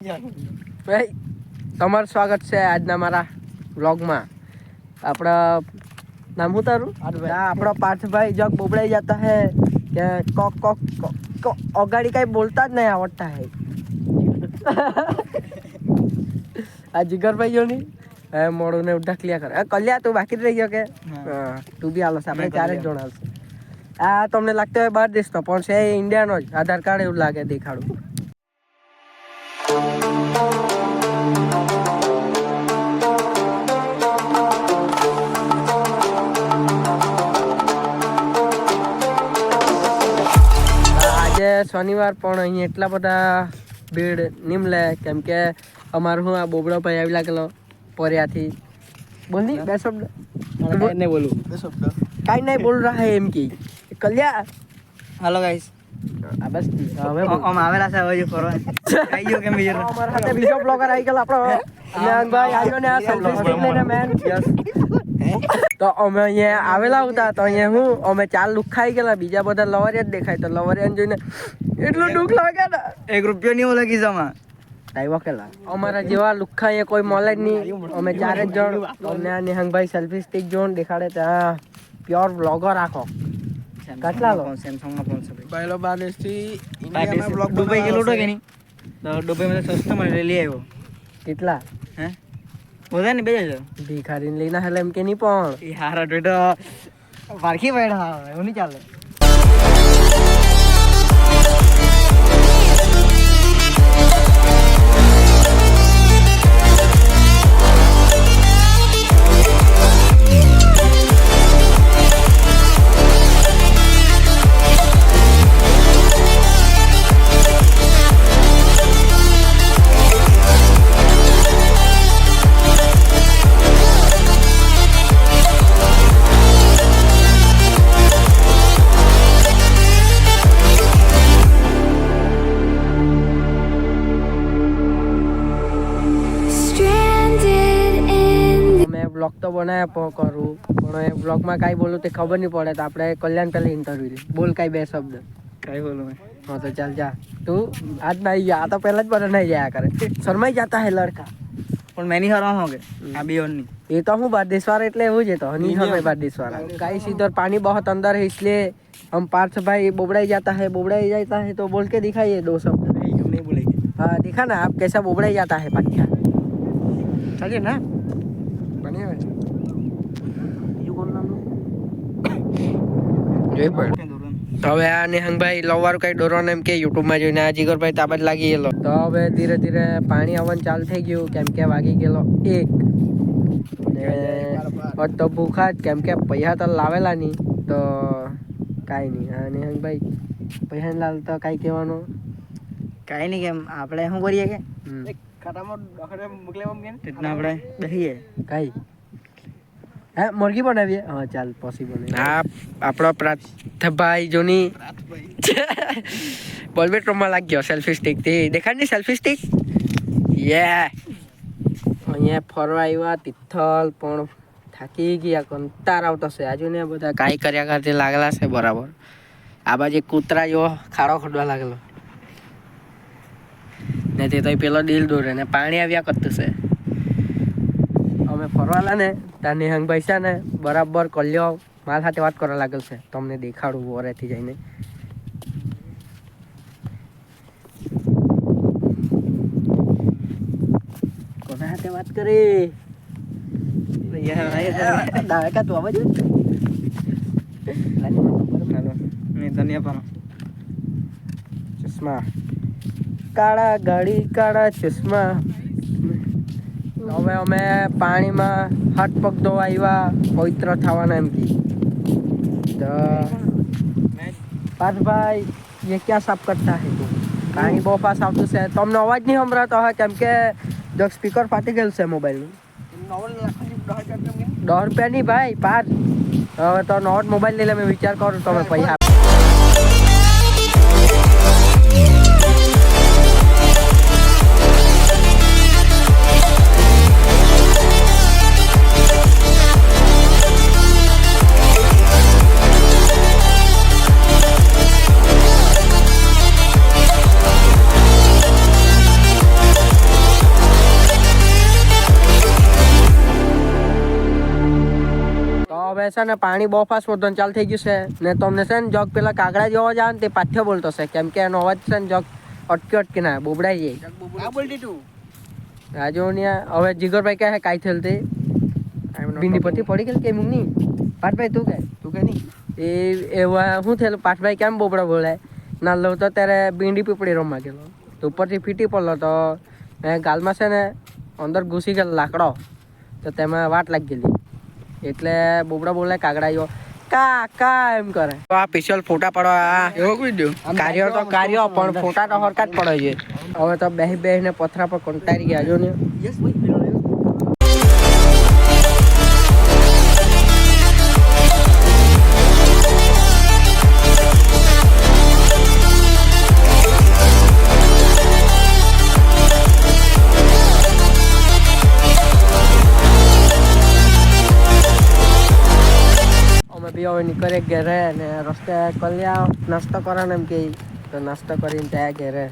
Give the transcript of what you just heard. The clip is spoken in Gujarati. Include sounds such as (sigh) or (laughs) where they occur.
ભાઈ તમારું સ્વાગત છે આજના મારા વ્લોગમાં. આપણા નામ શું તારું. આપણો પાર્થભાઈ જગ બોબડાઈ જતા હે. કે કોક કોક અગાડી કઈ બોલતા જ નહીં આવડતા હે. (laughs) આ જીગરભાઈ જોની હે મોડું ને ઉઠા ક્લિયર કરે કલ્યા તું બાકી રહી ગયો કે? તું બી હાલો આપણે ચારે જ કલ્યા. આ તમને લાગતો હોય બહાર દેશનો પણ છે એ ઇન્ડિયાનો જ. આધાર કાર્ડ એવું લાગે દેખાડું. શનિવાર પણ અહીંયા એટલા બધા ભીડ નિમલે કેમ કે અમારું હું આ બોબડો ભાઈ આવી લાગેલો પર્યાથી. બોલની. બે શબ્દ. નહીં બોલું બે શબ્દ. કાઈ નહીં બોલ રહા હે એમ કે. કલ્યા. હાલો ગાઈસ આ બસ. હવે આમ આવેલા છે હવે ફરવા. (laughs) આવી ગયો કેમ બીજો અમારા સાથે બીજો બ્લોગર આવી ગયેલો આપણો. જ્ઞાનભાઈ આવ્યો ને આ selfie stick લઈને man. તો અમે અહીંયા આવેલા હતા તો અહીંયા હું અમે ચાર લુખાઈ ગયેલા બીજા બધા લવરિયા જ દેખાય. તો લવરિયા જોઈને એટલું દુઃખ લાગે ને. એક રૂપિયો નહીં ઓલા ખિસ્સામાં અમારા જેવા લુખ્ખા અહીંયા કોઈ મળે જ નહીં. અમે ચારે જ જણ. અમને આ નિહંગભાઈ સેલ્ફી સ્ટિક જોઈને દેખાડે ત્યાં પ્યોર બ્લોગર આખો. કેટલા લો? સેમસંગમાં ફોન છે પહેલો બાદેશથી ભાઈ દુબઈ ગયેલો કે નહીં? તો દુબઈમાં સસ્તો મળે લઈ આવ્યો. કેટલા? હે? બોલે ને બે હજાર ભિખારીને લઈને હેલે એમ કે નહીં પણ. એ હારા તો પારખી પડ્યા હવે એવું નહીં ચાલે. બ્લોગ તો બનાવ્યા કરું. પણ એ બ્લોગમાં કાંઈ બોલું તે ખબર નહીં પડે તો આપણે કલ્યાણ પહેલાં ઇન્ટરવ્યુ લે બોલ કાંઈ બે શબ્દ. કાંઈ બોલું મેં હા તો ચાલ જા. તું આજ ના નહીં ગયા. આ તો પહેલાં જ બધા નહીં જયા કરે. શરમાઈ જતા હે લડકા. પણ મેની હરવા હો આ બે ઓરની. એ તો હું બારદેશવાર એટલે એવું જ તો. નહીં હમે બારદેશવાર કાંઈ સીધો પાણી બહુ અંદર હે એટલે હમ પાર્થ ભાઈ બોબડાઈ જતા હે બોબડાઈ જતા હે તો બોલ કે દેખાઈએ દો શબ્દ. નહીં બોલેગે हाँ દેખા ना आप કેસા બોબડાઈ જતા है पंखा चलिए ना જોઈ પડે. તો હવે આ નિહંગભાઈ લવવારું કઈ ડોરવાનું એમ કે યુટ્યુબમાં જોઈને. આ જીગરભાઈ તાબત લાગી ગયેલો. તો હવે ધીરે ધીરે પાણી આવવાનું ચાલુ થઈ ગયું. કેમ કે વાગી ગયેલો એક. ને તો ભૂખા જ. કેમ કે પૈસા તો લાવેલા નહીં તો કાંઈ નહીં. હા નિહંગભાઈ પૈસા લાલ તો કાંઈ કહેવાનું? કાંઈ નહીં કેમ? આપણે શું કરીએ કે? હમ. રીતના આપણે બેસીએ. કાંઈ? હે મુરગી બનાવીએ? હા ચાલ પોસિબલ આ આપણો પ્રાર્થભાઈ જોની. બોલબેટમાં લાગ્યો સેલ્ફી સ્ટિકથી. દેખાડની સેલ્ફી સ્ટિક યે અહીંયા ફરવા આવ્યા તિથલ પણ થાકી ગયા કંતાર આવતો છે. આજુ ને બધા કાંઈ કર્યા કરતી લાગેલા છે બરાબર. આ બાજુ કૂતરા જેવો ખાડો ખોદવા લાગેલો. ને તે તો પેલો દિલ દોરે ને પાણી આવ્યા કરતું છે. અમે ફરવાના ને ત્યાં નિહંગભાઈ છે ને બરાબર કલ્યો માલ સાથે વાત કરવા લાગેલ છે. તમને દેખાડું વરેથી જઈને. કોના સાથે વાત કરી? દાયકા તું આવા ચશ્મા. કાળા ગાડી કાળા ચશ્મા. હવે અમે પાણીમાં હાથ પગ ધોવા આવ્યા પવિત્ર થવાના એમ કી તો પાર્થભાઈ ये क्या साफ करता है તું પાણી બહુ ફાસ્ટ આવતું છે તમને અવાજ નહીં સંભળાતો હોય કેમ કે જો સ્પીકર ફાટી ગયેલું છે મોબાઈલનું દસ રૂપિયા નહીં ભાઈ પાર્થ હવે તો નોટ મોબાઈલ લઈ લે મેં વિચાર કરું તમે પૈસા છે ને પાણી બહુ ફાસ્ટ વધવાનું ચાલુ થઈ ગયું છે. ને તમને છે ને જોગ પેલા કાગડા જોવા જાવ ને તે પાઠ્ય બોલતો છે. કેમ કે એનો અવાજ છે ને જોગ અટકી અટકી ના બોબડાઈ જાય. બોલતી તું? રાજુ હવે જીગરભાઈ કહે કાંઈ થયેલ તે. ભીંડી પત્તી પડી ગયેલ કે નહીં પાઠભાઈ તું કે તું કે નહીં? એ એવા શું થયેલું? પાઠભાઈ કેમ બોબડા બોલાય ના લો તો ત્યારે ભીંડી પીપળી રમવા ગયેલો. તો ઉપરથી ફીટી પડલો તો ગાલમાં છે ને અંદર ઘૂસી ગયેલો લાકડો. તો તેમાં વાટ લાગી ગયેલી. એટલે બોબડા બોલે કાગડા જો કા કા એમ કરે. તો આ સ્પેશિયલ ફોટા પડવા એવો કોઈ દો કાર્ય તો કાર્ય પણ ફોટા તો હરકા જ પડે છે. હવે તો બેહી બેહીને પથરા પર કંટાળી ગયા જો ને. યસ ભાઈ બી હવે નીકળે ઘેરે ને રસ્તે કલ્યા નાસ્તો કરવાનો એમ કે તો નાસ્તો કરીને ત્યાં ઘેરે.